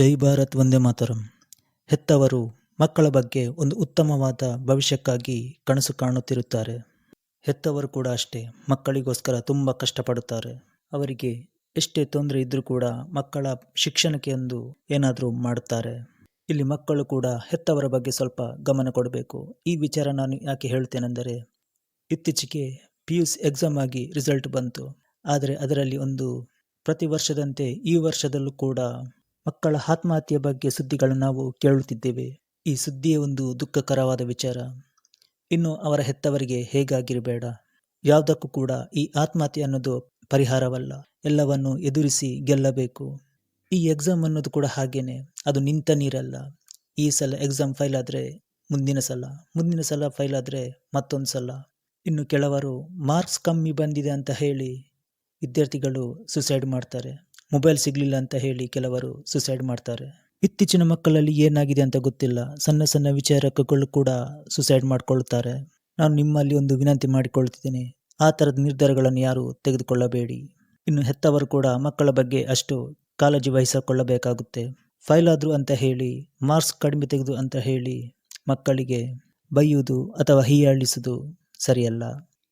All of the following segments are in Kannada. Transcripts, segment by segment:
ಜೈ ಭಾರತ್ ವಂದೇ ಮಾತರಂ. ಹೆತ್ತವರು ಮಕ್ಕಳ ಬಗ್ಗೆ ಒಂದು ಉತ್ತಮವಾದ ಭವಿಷ್ಯಕ್ಕಾಗಿ ಕನಸು ಕಾಣುತ್ತಿರುತ್ತಾರೆ. ಹೆತ್ತವರು ಕೂಡ ಅಷ್ಟೇ, ಮಕ್ಕಳಿಗೋಸ್ಕರ ತುಂಬ ಕಷ್ಟಪಡುತ್ತಾರೆ. ಅವರಿಗೆ ಎಷ್ಟೇ ತೊಂದರೆ ಇದ್ದರೂ ಕೂಡ ಮಕ್ಕಳ ಶಿಕ್ಷಣಕ್ಕೆ ಎಂದು ಏನಾದರೂ ಮಾಡುತ್ತಾರೆ. ಇಲ್ಲಿ ಮಕ್ಕಳು ಕೂಡ ಹೆತ್ತವರ ಬಗ್ಗೆ ಸ್ವಲ್ಪ ಗಮನ ಕೊಡಬೇಕು. ಈ ವಿಚಾರ ನಾನು ಯಾಕೆ ಹೇಳ್ತೇನೆಂದರೆ, ಇತ್ತೀಚೆಗೆ ಪಿ ಯು ಸಿ ಎಕ್ಸಾಮ್ ಆಗಿ ರಿಸಲ್ಟ್ ಬಂತು. ಆದರೆ ಅದರಲ್ಲಿ ಒಂದು ಪ್ರತಿ ವರ್ಷದಂತೆ ಈ ವರ್ಷದಲ್ಲೂ ಕೂಡ ಮಕ್ಕಳ ಆತ್ಮಹತ್ಯೆ ಬಗ್ಗೆ ಸುದ್ದಿಗಳನ್ನು ನಾವು ಕೇಳುತ್ತಿದ್ದೇವೆ. ಈ ಸುದ್ದಿಯೇ ಒಂದು ದುಃಖಕರವಾದ ವಿಚಾರ. ಇನ್ನು ಅವರ ಹೆತ್ತವರಿಗೆ ಹೇಗಾಗಿರಬೇಡ. ಯಾವುದಕ್ಕೂ ಕೂಡ ಈ ಆತ್ಮಹತ್ಯೆ ಅನ್ನೋದು ಪರಿಹಾರವಲ್ಲ. ಎಲ್ಲವನ್ನು ಎದುರಿಸಿ ಗೆಲ್ಲಬೇಕು. ಈ ಎಕ್ಸಾಮ್ ಅನ್ನೋದು ಕೂಡ ಹಾಗೇನೆ. ಅದು ನಿಂತ ನೀರಲ್ಲ. ಈ ಸಲ ಎಕ್ಸಾಮ್ ಫೈಲ್ ಆದರೆ ಮುಂದಿನ ಸಲ ಮುಂದಿನ ಸಲ ಫೈಲ್ ಆದರೆ ಮತ್ತೊಂದು ಸಲ. ಇನ್ನು ಕೆಲವರು ಮಾರ್ಕ್ಸ್ ಕಮ್ಮಿ ಬಂದಿದೆ ಅಂತ ಹೇಳಿ ವಿದ್ಯಾರ್ಥಿಗಳು ಸುಸೈಡ್ ಮಾಡ್ತಾರೆ. ಮೊಬೈಲ್ ಸಿಗಲಿಲ್ಲ ಅಂತ ಹೇಳಿ ಕೆಲವರು ಸುಸೈಡ್ ಮಾಡ್ತಾರೆ. ಇತ್ತೀಚಿನ ಮಕ್ಕಳಲ್ಲಿ ಏನಾಗಿದೆ ಅಂತ ಗೊತ್ತಿಲ್ಲ. ಸಣ್ಣ ಸಣ್ಣ ವಿಚಾರಕಗಳು ಕೂಡ ಸುಸೈಡ್ ಮಾಡ್ಕೊಳ್ತಾರೆ. ನಾನು ನಿಮ್ಮಲ್ಲಿ ಒಂದು ವಿನಂತಿ ಮಾಡಿಕೊಳ್ತಿದ್ದೇನೆ. ಆ ಥರದ ನಿರ್ಧಾರಗಳನ್ನು ಯಾರೂ ತೆಗೆದುಕೊಳ್ಳಬೇಡಿ. ಇನ್ನು ಹೆತ್ತವರು ಕೂಡ ಮಕ್ಕಳ ಬಗ್ಗೆ ಅಷ್ಟು ಕಾಳಜಿ ವಹಿಸಿಕೊಳ್ಳಬೇಕಾಗುತ್ತೆ. ಫೈಲ್ ಆದರೂ ಅಂತ ಹೇಳಿ, ಮಾರ್ಕ್ಸ್ ಕಡಿಮೆ ತೆಗೆದು ಅಂತ ಹೇಳಿ ಮಕ್ಕಳಿಗೆ ಬೈಯುವುದು ಅಥವಾ ಹೀಯಾಳಿಸುವುದು ಸರಿಯಲ್ಲ.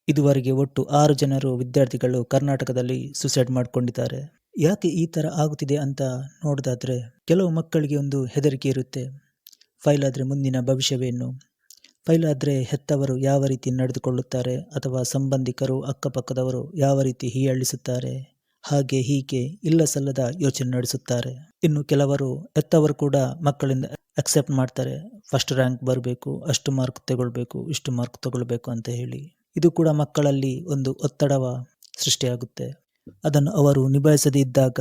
ಇದುವರೆಗೆ ಒಟ್ಟು ಆರು ಜನರು ವಿದ್ಯಾರ್ಥಿಗಳು ಕರ್ನಾಟಕದಲ್ಲಿ ಸುಸೈಡ್ ಮಾಡಿಕೊಂಡಿದ್ದಾರೆ. ಯಾಕೆ ಈ ಥರ ಆಗುತ್ತಿದೆ ಅಂತ ನೋಡೋದಾದರೆ ಕೆಲವು ಮಕ್ಕಳಿಗೆ ಒಂದು ಹೆದರಿಕೆ ಇರುತ್ತೆ. ಫೈಲ್ ಆದರೆ ಮುಂದಿನ ಭವಿಷ್ಯವೇನು? ಫೈಲ್ ಆದರೆ ಹೆತ್ತವರು ಯಾವ ರೀತಿ ನಡೆದುಕೊಳ್ಳುತ್ತಾರೆ? ಅಥವಾ ಸಂಬಂಧಿಕರು ಅಕ್ಕಪಕ್ಕದವರು ಯಾವ ರೀತಿ ಹೀಯಾಳಿಸುತ್ತಾರೆ? ಹಾಗೆ ಹೀಗೆ ಇಲ್ಲ ಸಲ್ಲದ ಯೋಚನೆ ನಡೆಸುತ್ತಾರೆ. ಇನ್ನು ಕೆಲವರು ಹೆತ್ತವರು ಕೂಡ ಮಕ್ಕಳಿಂದ ಅಕ್ಸೆಪ್ಟ್ ಮಾಡ್ತಾರೆ. ಫಸ್ಟ್ ರ್ಯಾಂಕ್ ಬರಬೇಕು, ಅಷ್ಟು ಮಾರ್ಕ್ ತಗೊಳ್ಬೇಕು, ಇಷ್ಟು ಮಾರ್ಕ್ ತಗೊಳ್ಬೇಕು ಅಂತ ಹೇಳಿ. ಇದು ಕೂಡ ಮಕ್ಕಳಲ್ಲಿ ಒಂದು ಒತ್ತಡವ ಸೃಷ್ಟಿಯಾಗುತ್ತೆ. ಅದನ್ನು ಅವರು ನಿಭಾಯಿಸದೇ ಇದ್ದಾಗ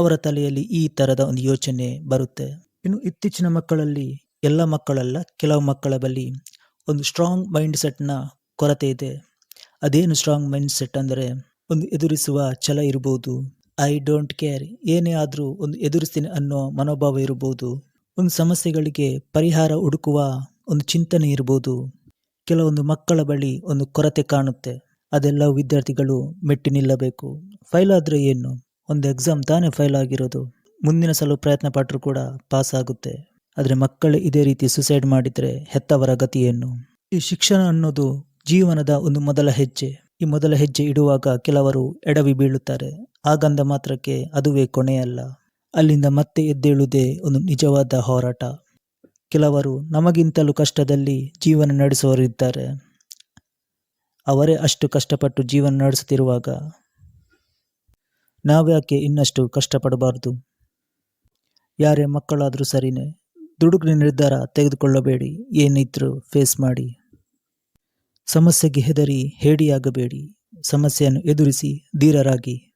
ಅವರ ತಲೆಯಲ್ಲಿ ಈ ಥರದ ಒಂದು ಯೋಚನೆ ಬರುತ್ತೆ. ಇನ್ನು ಇತ್ತೀಚಿನ ಮಕ್ಕಳಲ್ಲಿ ಎಲ್ಲ ಮಕ್ಕಳಲ್ಲ, ಕೆಲವು ಮಕ್ಕಳ ಬಳಿ ಒಂದು ಸ್ಟ್ರಾಂಗ್ ಮೈಂಡ್ ಸೆಟ್ನ ಕೊರತೆ ಇದೆ. ಅದೇನು ಸ್ಟ್ರಾಂಗ್ ಮೈಂಡ್ ಸೆಟ್ ಅಂದರೆ ಒಂದು ಎದುರಿಸುವ ಛಲ ಇರ್ಬೋದು ಐ ಡೋಂಟ್ ಕೇರ್ ಏನೇ ಆದರೂ ಒಂದು ಎದುರಿಸ್ತೀನಿ ಅನ್ನೋ ಮನೋಭಾವ ಇರ್ಬೋದು, ಒಂದು ಸಮಸ್ಯೆಗಳಿಗೆ ಪರಿಹಾರ ಹುಡುಕುವ ಒಂದು ಚಿಂತನೆ ಇರ್ಬೋದು, ಕೆಲವೊಂದು ಮಕ್ಕಳ ಬಳಿ ಒಂದು ಕೊರತೆ ಕಾಣುತ್ತೆ. ಅದೆಲ್ಲ ವಿದ್ಯಾರ್ಥಿಗಳು ಮೆಟ್ಟಿ ನಿಲ್ಲಬೇಕು. ಫೈಲ್ ಆದರೆ ಏನು? ಒಂದು ಎಕ್ಸಾಮ್ ತಾನೇ ಫೈಲ್ ಆಗಿರೋದು. ಮುಂದಿನ ಸಲ ಪ್ರಯತ್ನ ಪಟ್ಟರು ಕೂಡ ಪಾಸ್ ಆಗುತ್ತೆ. ಆದರೆ ಮಕ್ಕಳು ಇದೇ ರೀತಿ ಸುಸೈಡ್ ಮಾಡಿದರೆ ಹೆತ್ತವರ ಗತಿಯೇನು ಈ ಶಿಕ್ಷಣ ಅನ್ನೋದು ಜೀವನದ ಒಂದು ಮೊದಲ ಹೆಜ್ಜೆ. ಈ ಮೊದಲ ಹೆಜ್ಜೆ ಇಡುವಾಗ ಕೆಲವರು ಎಡವಿ ಬೀಳುತ್ತಾರೆ. ಆಗಂದ ಮಾತ್ರಕ್ಕೆ ಅದುವೇ ಕೊನೆಯಲ್ಲ. ಅಲ್ಲಿಂದ ಮತ್ತೆ ಎದ್ದೇಳುವುದೇ ಒಂದು ನಿಜವಾದ ಹೋರಾಟ. ಕೆಲವರು ನಮಗಿಂತಲೂ ಕಷ್ಟದಲ್ಲಿ ಜೀವನ ನಡೆಸುವವರಿದ್ದಾರೆ. ಅವರೇ ಅಷ್ಟು ಕಷ್ಟಪಟ್ಟು ಜೀವನ ನಡೆಸುತ್ತಿರುವಾಗ ನಾವ್ಯಾಕೆ ಇನ್ನಷ್ಟು ಕಷ್ಟಪಡಬಾರದು? ಯಾರೇ ಮಕ್ಕಳಾದರೂ ಸರಿನೇ, ದುಡುಕಿನ ನಿರ್ಧಾರ ತೆಗೆದುಕೊಳ್ಳಬೇಡಿ, ಏನಿದ್ರೂ ಫೇಸ್ ಮಾಡಿ. ಸಮಸ್ಯೆಗೆ ಹೆದರಿ, ಹೇಡಿಯಾಗಬೇಡಿ, ಸಮಸ್ಯೆಯನ್ನು ಎದುರಿಸಿ, ಧೀರರಾಗಿ.